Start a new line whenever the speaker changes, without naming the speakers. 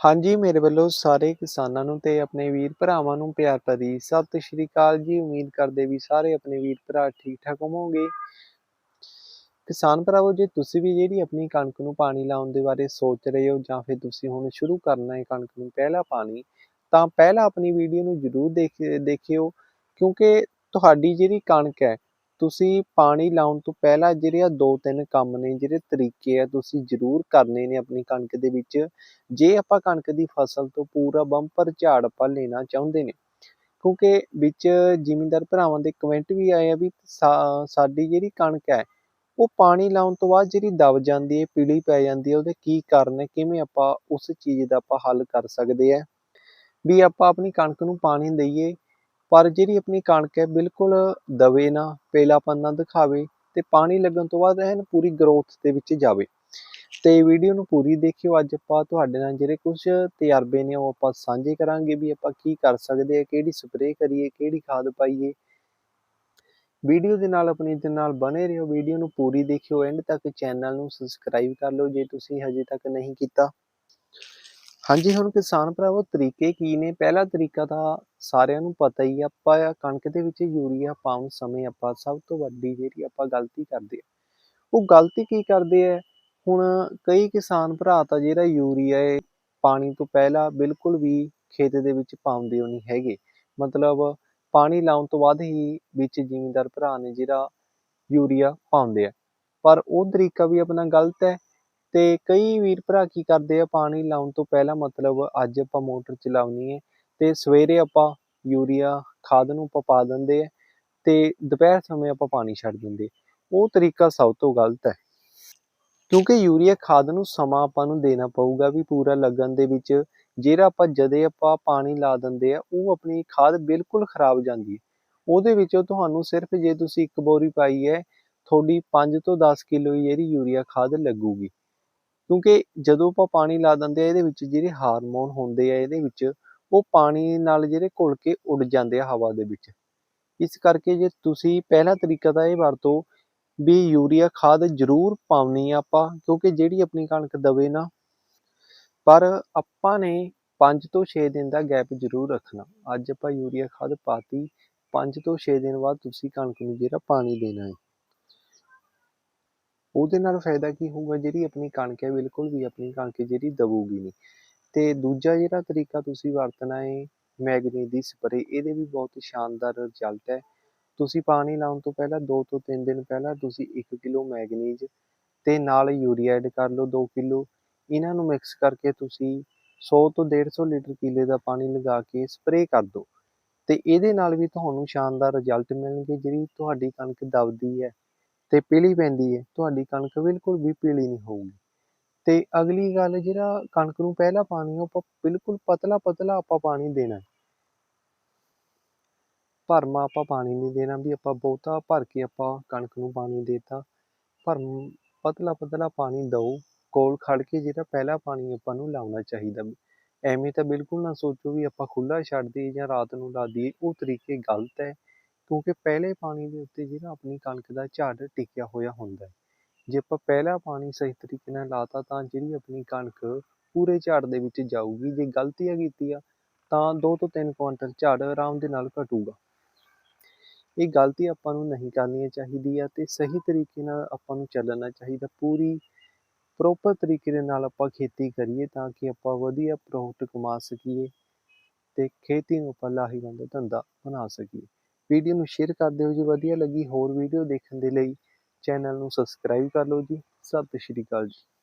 ਹਾਂਜੀ, ਮੇਰੇ ਵੱਲੋਂ ਸਾਰੇ ਕਿਸਾਨਾਂ ਨੂੰ ਤੇ ਆਪਣੇ ਵੀਰ ਭਰਾਵਾਂ ਨੂੰ ਪਿਆਰ ਭਰੀ ਸਤਿ ਸ਼੍ਰੀ ਅਕਾਲ ਜੀ। ਉਮੀਦ ਕਰਦੇ ਵੀ ਸਾਰੇ ਆਪਣੇ ਵੀਰ ਭਰਾ ਠੀਕ ਠਾਕ ਹੋਵੋਗੇ। ਕਿਸਾਨ ਭਰਾਵੋ, ਜੇ ਤੁਸੀਂ ਵੀ ਜਿਹੜੀ ਆਪਣੀ ਕਣਕ ਨੂੰ ਪਾਣੀ ਲਾਉਣ ਦੇ ਬਾਰੇ ਸੋਚ ਰਹੇ ਹੋ ਜਾਂ ਫਿਰ ਤੁਸੀਂ ਹੁਣ ਸ਼ੁਰੂ ਕਰਨਾ ਹੈ ਕਣਕ ਨੂੰ ਪਹਿਲਾ ਪਾਣੀ, ਤਾਂ ਪਹਿਲਾਂ ਆਪਣੀ ਵੀਡੀਓ ਨੂੰ ਜ਼ਰੂਰ ਦੇਖ, ਦੇਖਿਓ ਕਿਉਂਕਿ ਤੁਹਾਡੀ ਜਿਹੜੀ ਕਣਕ ਹੈ ਤੁਸੀਂ ਪਾਣੀ ਲਾਉਣ ਤੋਂ ਪਹਿਲਾਂ ਜਿਹੜੇ ਆ ਦੋ ਤਿੰਨ ਕੰਮ ਨੇ, ਜਿਹੜੇ ਤਰੀਕੇ ਆ ਤੁਸੀਂ ਜ਼ਰੂਰ ਕਰਨੇ ਨੇ ਆਪਣੀ ਕਣਕ ਦੇ ਵਿੱਚ। ਜੇ ਆਪਾਂ ਕਣਕ ਦੀ ਫਸਲ ਤੋਂ ਪੂਰਾ ਬੰਪਰ ਝਾੜ ਆਪਾਂ ਲੈਣਾ ਚਾਹੁੰਦੇ ਨੇ, ਕਿਉਂਕਿ ਵਿੱਚ ਜ਼ਿਮੀਂਦਾਰ ਭਰਾਵਾਂ ਦੇ ਕਮੈਂਟ ਵੀ ਆਏ ਆ ਵੀ ਸਾਡੀ ਜਿਹੜੀ ਕਣਕ ਹੈ, ਉਹ ਪਾਣੀ ਲਾਉਣ ਤੋਂ ਬਾਅਦ ਜਿਹੜੀ ਦਬ ਜਾਂਦੀ ਹੈ, ਪੀਲੀ ਪੈ ਜਾਂਦੀ ਹੈ, ਉਹਦੇ ਕੀ ਕਾਰਨ ਹੈ, ਕਿਵੇਂ ਆਪਾਂ ਉਸ ਚੀਜ਼ ਦਾ ਆਪਾਂ ਹੱਲ ਕਰ ਸਕਦੇ ਆ? ਵੀ ਆਪਾਂ ਆਪਣੀ ਕਣਕ ਨੂੰ ਪਾਣੀ ਦਈਏ ਪਰ ਜਿਹੜੀ ਆਪਣੀ ਕਣਕ ਹੈ, ਬਿਲਕੁਲ ਦਵੇ ਨਾ, ਪੇਲਾਪਨ ਨਾ ਦਿਖਾਵੇ ਤੇ ਪਾਣੀ ਲੱਗਣ ਤੋਂ ਬਾਅਦ ਐਨ ਪੂਰੀ ਗਰੋਥ ਦੇ ਵਿੱਚ ਜਾਵੇ। ਤੇ ਵੀਡੀਓ ਨੂੰ ਪੂਰੀ ਦੇਖਿਓ ਅੱਜ ਆਪਾਂ, ਤੁਹਾਡੇ ਨਾਲ ਜਿਹੜੇ ਕੁਝ ਤਜਰਬੇ ਨੇ ਉਹ ਆਪਾਂ ਸਾਂਝੇ ਕਰਾਂਗੇ ਵੀ ਆਪਾਂ ਕੀ ਕਰ ਸਕਦੇ ਆ ਕਿਹੜੀ ਸਪਰੇਅ ਕਰੀਏ, ਕਿਹੜੀ ਖਾਦ ਪਾਈਏ। ਵੀਡੀਓ ਦੇ ਨਾਲ ਆਪਣੀ ਦੇ ਨਾਲ ਬਣੇ ਰਹੋ ਵੀਡੀਓ ਨੂੰ ਪੂਰੀ ਦੇਖਿਓ ਐਂਡ ਤੱਕ ਚੈਨਲ ਨੂੰ ਸਬਸਕ੍ਰਾਈਬ ਕਰ ਲਓ ਜੇ ਤੁਸੀਂ ਹਜੇ ਤੱਕ ਨਹੀਂ ਕੀਤਾ। ਹਾਂਜੀ, ਹੁਣ ਕਿਸਾਨ ਭਰਾਵੋ, ਤਰੀਕੇ ਕੀ ਨੇ? ਪਹਿਲਾ ਤਰੀਕਾ ਤਾਂ ਸਾਰਿਆਂ ਨੂੰ ਪਤਾ ਹੀ ਆਪਾਂ ਕਣਕ ਦੇ ਵਿੱਚ ਯੂਰੀਆ ਪਾਉਣ ਸਮੇਂ ਆਪਾਂ ਸਭ ਤੋਂ ਵੱਡੀ ਜਿਹੜੀ ਆਪਾਂ ਗਲਤੀ ਕਰਦੇ ਆ। ਉਹ ਗਲਤੀ ਕੀ ਕਰਦੇ ਆ? ਹੁਣ ਕਈ ਕਿਸਾਨ ਭਰਾ ਤਾਂ ਜਿਹੜਾ ਯੂਰੀਆ ਹੈ ਪਾਣੀ ਤੋਂ ਪਹਿਲਾਂ ਬਿਲਕੁਲ ਵੀ ਖੇਤ ਦੇ ਵਿੱਚ ਪਾਉਂਦੇ ਹੋ ਨਹੀਂ ਹੈਗੇ। ਮਤਲਬ ਪਾਣੀ ਲਾਉਣ ਤੋਂ ਬਾਅਦ ਹੀ ਵਿੱਚ ਜ਼ਿਮੀਂਦਾਰ ਭਰਾ ਨੇ ਜਿਹੜਾ ਯੂਰੀਆ ਪਾਉਂਦੇ ਆ। ਪਰ ਉਹ ਤਰੀਕਾ ਵੀ ਆਪਣਾ ਗਲਤ ਹੈ ਤੇ ਕਈ ਵੀਰ ਭਰਾ ਕੀ ਕਰਦੇ ਆ, ਪਾਣੀ ਲਾਉਣ ਤੋਂ ਪਹਿਲਾਂ ਮਤਲਬ ਅੱਜ ਆਪਾਂ ਮੋਟਰ ਚਲਾਉਣੀ ਹੈ ਤੇ ਸਵੇਰੇ ਆਪਾਂ ਯੂਰੀਆ ਖਾਦ ਨੂੰ ਆਪਾਂ ਪਾ ਦਿੰਦੇ ਆ ਤੇ ਦੁਪਹਿਰ ਸਮੇਂ ਆਪਾਂ ਪਾਣੀ ਛੱਡ ਦਿੰਦੇ ਉਹ ਤਰੀਕਾ ਸਭ ਤੋਂ ਗਲਤ ਹੈ। ਕਿਉਂਕਿ ਯੂਰੀਆ ਖਾਦ ਨੂੰ ਸਮਾਂ ਆਪਾਂ ਨੂੰ ਦੇਣਾ ਪਊਗਾ ਵੀ ਪੂਰਾ ਲੱਗਣ ਦੇ ਵਿੱਚ। ਜਿਹੜਾ ਆਪਾਂ ਜਦੇ ਆਪਾਂ ਪਾਣੀ ਲਾ ਦਿੰਦੇ ਆ, ਉਹ ਆਪਣੀ ਖਾਦ ਬਿਲਕੁਲ ਖਰਾਬ ਜਾਂਦੀ ਹੈ। ਉਹਦੇ ਵਿੱਚੋਂ ਤੁਹਾਨੂੰ ਸਿਰਫ ਜੇ ਤੁਸੀਂ ਇੱਕ ਬੋਰੀ ਪਾਈ ਹੈ, ਤੁਹਾਡੀ 5 ਤੋਂ 10 ਕਿਲੋ ਹੀ ਜਿਹੜੀ ਯੂਰੀਆ ਖਾਦ ਲੱਗੂਗੀ। ਕਿਉਂਕਿ ਜਦੋਂ ਆਪਾਂ ਪਾਣੀ ਲਾ ਦਿੰਦੇ ਆ, ਇਹਦੇ ਵਿੱਚ ਜਿਹੜੇ ਹਾਰਮੋਨ ਹੁੰਦੇ ਆ, ਇਹਦੇ ਵਿੱਚ ਉਹ ਪਾਣੀ ਨਾਲ ਜਿਹੜੇ ਘੁਲ ਕੇ ਉੱਡ ਜਾਂਦੇ ਆ ਹਵਾ ਦੇ ਵਿੱਚ। ਇਸ ਕਰਕੇ ਜੇ ਤੁਸੀਂ ਪਹਿਲਾ ਤਰੀਕਾ ਤਾਂ ਇਹ ਵਰਤੋ ਵੀ ਯੂਰੀਆ ਖਾਦ ਜ਼ਰੂਰ ਪਾਉਣੀ ਆ ਆਪਾਂ, ਕਿਉਂਕਿ ਜਿਹੜੀ ਆਪਣੀ ਕਣਕ ਦਵੇ ਨਾ, ਪਰ ਆਪਾਂ ਨੇ 5 ਤੋਂ 6 ਦਿਨ ਦਾ ਗੈਪ ਜ਼ਰੂਰ ਰੱਖਣਾ। ਅੱਜ ਆਪਾਂ ਯੂਰੀਆ ਖਾਦ ਪਾਤੀ 5 ਤੋਂ 6 ਦਿਨ ਬਾਅਦ ਤੁਸੀਂ ਕਣਕ ਨੂੰ ਜਿਹੜਾ ਪਾਣੀ ਦੇਣਾ ਹੈ। ਉਹਦੇ ਨਾਲ ਫਾਇਦਾ ਕੀ ਹੋਊਗਾ? ਜਿਹੜੀ ਆਪਣੀ ਕਣਕ ਹੈ, ਬਿਲਕੁਲ ਵੀ ਆਪਣੀ ਕਣਕ ਜਿਹੜੀ ਦਬੂਗੀ ਨਹੀਂ। ਤੇ ਦੂਜਾ ਜਿਹੜਾ ਤਰੀਕਾ ਤੁਸੀਂ ਵਰਤਣਾ ਹੈ ਮੈਗਨੀ ਦੀ ਸਪਰੇ ਇਹਦੇ ਵੀ ਬਹੁਤ ਸ਼ਾਨਦਾਰ ਰਿਜ਼ਲਟ ਹੈ। ਤੁਸੀਂ ਪਾਣੀ ਲਾਉਣ ਤੋਂ ਪਹਿਲਾਂ 2 ਤੋਂ 3 ਦਿਨ ਪਹਿਲਾਂ ਤੁਸੀਂ 1 ਕਿਲੋ ਮੈਗਨੀਜ਼ ਤੇ ਨਾਲ ਯੂਰੀਆ ਐਡ ਕਰ ਲਓ 2 ਕਿਲੋ। ਇਹਨਾਂ ਨੂੰ ਮਿਕਸ ਕਰਕੇ ਤੁਸੀਂ 100 ਤੋਂ 150 ਲੀਟਰ ਕਿਲੇ ਦਾ ਪਾਣੀ ਲਗਾ ਕੇ ਸਪਰੇਅ ਕਰ ਦਿਓ। ਤੇ ਇਹਦੇ ਨਾਲ ਵੀ ਤੁਹਾਨੂੰ ਸ਼ਾਨਦਾਰ ਰਿਜ਼ਲਟ ਮਿਲਣਗੇ, ਜਿਹੜੀ ਤੁਹਾਡੀ ਕਣਕ ਦਬਦੀ ਹੈ। ਅਤੇ ਪੀਲੀ ਪੈਂਦੀ ਹੈ ਤੁਹਾਡੀ ਕਣਕ ਬਿਲਕੁਲ ਵੀ ਪੀਲੀ ਨਹੀਂ ਹੋਊਗੀ। ਤੇ ਅਗਲੀ ਗੱਲ, ਜਿਹੜਾ ਕਣਕ ਨੂੰ ਪਹਿਲਾ ਪਾਣੀ ਉਹ ਬਿਲਕੁਲ ਪਤਲਾ ਪਤਲਾ ਆਪਾਂ ਪਾਣੀ ਦੇਣਾ। ਭਰਮਾ ਆਪਾਂ ਪਾਣੀ ਨਹੀਂ ਦੇਣਾ ਵੀ ਆਪਾਂ ਬਹੁਤਾ ਭਰ ਕੇ ਆਪਾਂ ਕਣਕ ਨੂੰ ਪਾਣੀ ਦੇਤਾ। ਭਰਮ ਪਤਲਾ ਪਤਲਾ ਪਾਣੀ ਦਿਓ, ਕੋਲ ਖੜ ਕੇ ਜਿਹੜਾ ਪਹਿਲਾ ਪਾਣੀ ਆਪਾਂ ਨੂੰ ਲਾਉਣਾ ਚਾਹੀਦਾ। ਐਵੇਂ ਤਾਂ ਬਿਲਕੁਲ ਨਾ ਸੋਚੋ ਵੀ ਆਪਾਂ ਖੁੱਲਾ ਛੱਡ ਦਈਏ ਜਾਂ ਰਾਤ ਨੂੰ ਲਾ ਦਈਏ, ਉਹ ਤਰੀਕੇ ਗਲਤ ਹੈ ਕਿਉਂਕਿ ਪਹਿਲੇ ਪਾਣੀ ਦੇ ਉੱਤੇ ਜਿਹੜਾ ਆਪਣੀ ਕਣਕ ਦਾ ਝਾੜ ਟਿਕਿਆ ਹੋਇਆ ਹੁੰਦਾ ਹੈ। ਜੇ ਆਪਾਂ ਪਹਿਲਾ ਪਾਣੀ ਸਹੀ ਤਰੀਕੇ ਨਾਲ ਲਾਤਾ ਤਾਂ ਜਿਹੜੀ ਆਪਣੀ ਕਣਕ ਪੂਰੇ ਝਾੜ ਦੇ ਵਿੱਚ ਜਾਊਗੀ, ਜੇ ਗਲਤੀਆਂ ਕੀਤੀਆਂ ਤਾਂ 2 ਤੋਂ 3 ਕੁਇੰਟਲ ਝਾੜ ਆਰਾਮ ਦੇ ਨਾਲ ਘਟੂਗਾ। ਇਹ ਗਲਤੀ ਆਪਾਂ ਨੂੰ ਨਹੀਂ ਕਰਨੀ ਚਾਹੀਦੀ ਆ ਤੇ ਸਹੀ ਤਰੀਕੇ ਨਾਲ ਆਪਾਂ ਨੂੰ ਚੱਲਣਾ ਚਾਹੀਦਾ। ਪੂਰੀ ਪ੍ਰੋਪਰ ਤਰੀਕੇ ਦੇ ਨਾਲ ਆਪਾਂ ਖੇਤੀ ਕਰੀਏ ਤਾਂ ਕਿ ਆਪਾਂ ਵਧੀਆ ਪ੍ਰੋਫਿਟ ਕਮਾ ਸਕੀਏ ਤੇ ਖੇਤੀ ਨੂੰ ਆਪਾਂ ਲਾਹੇਵੰਦ ਧੰਦਾ ਬਣਾ ਸਕੀਏ। ਵੀਡੀਓ ਨੂੰ ਸ਼ੇਅਰ ਕਰ ਦਿਓ ਜੀ, ਵਧੀਆ ਲੱਗੀ ਹੋਰ ਵੀਡੀਓ ਦੇਖਣ ਦੇ ਲਈ ਚੈਨਲ ਨੂੰ ਸਬਸਕ੍ਰਾਈਬ ਕਰ ਲਓ ਜੀ। ਸਤਿ ਸ਼੍ਰੀ ਅਕਾਲ ਜੀ।